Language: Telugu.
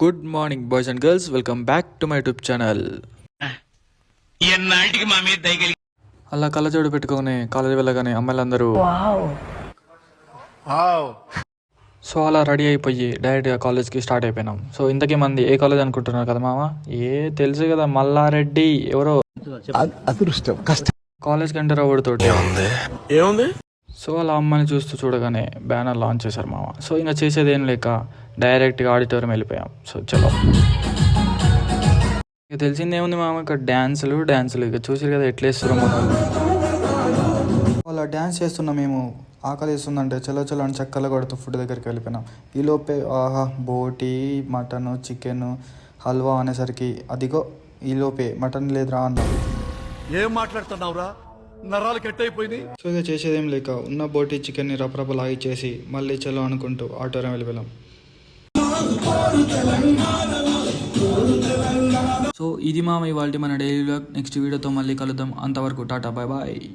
Good morning boys and girls welcome back to my YouTube channel అలా కళ్ళజోడు పెట్టుకొని కాలేజీ వెళ్ళగానే అమ్మాయిలందరూ సో అలా రెడీ అయిపోయి డైరెక్ట్గా కాలేజ్కి స్టార్ట్ అయిపోయినాం. సో ఇంతకీ మంది ఏ కాలేజ్ అనుకుంటున్నారు కదా మామ? ఏ తెలుసు కదా మల్లారెడ్డి. ఎవరో? అదృష్టం కష్టం. కాలేజ్కి ఎంటర్ అవ్వడుతోటి. ఏముంది? సో అలా అమ్మాయిని చూస్తూ చూడగానే బ్యానర్ లాంచ్ చేశారు మామ. సో ఇంకా చేసేది ఏం లేక డైరెక్ట్గా ఆడిటోరియం వెళ్ళిపోయాం. సో చలో. ఇక తెలిసిందేముంది మామ ఇక్కడ డ్యాన్సులు డ్యాన్సులు ఇక చూసారు కదా ఎట్లా వేస్తారు మన అలా డ్యాన్స్ చేస్తున్నాం మేము ఆకలి వేస్తుందంటే చలో చలో అని చక్కలు కొడుతూ ఫుడ్ దగ్గరికి వెళ్ళిపోయినాం. ఈ లోపే ఆహా బోటి మటన్ చికెన్ హల్వా అనేసరికి అదిగో ఈ లోపే మటన్ లేదురా అన్నాం. ఏం మాట్లాడుతున్నావురా? నరాలు కట్ అయిపోయినాయి సో ఇక చేసేదేం లేక ఉన్న బోటి చికెన్ని రపరప లాగిచ్చేసి మళ్ళీ చలో అనుకుంటూ ఆటోరం వెళ్ళిపోయాం సో ఇది మామ ఇవాళ మన డైలీ వ్లాగ్. నెక్స్ట్ వీడియోతో మళ్ళీ కలుద్దాం. అంతవరకు టాటా బాయ్ బాయ్.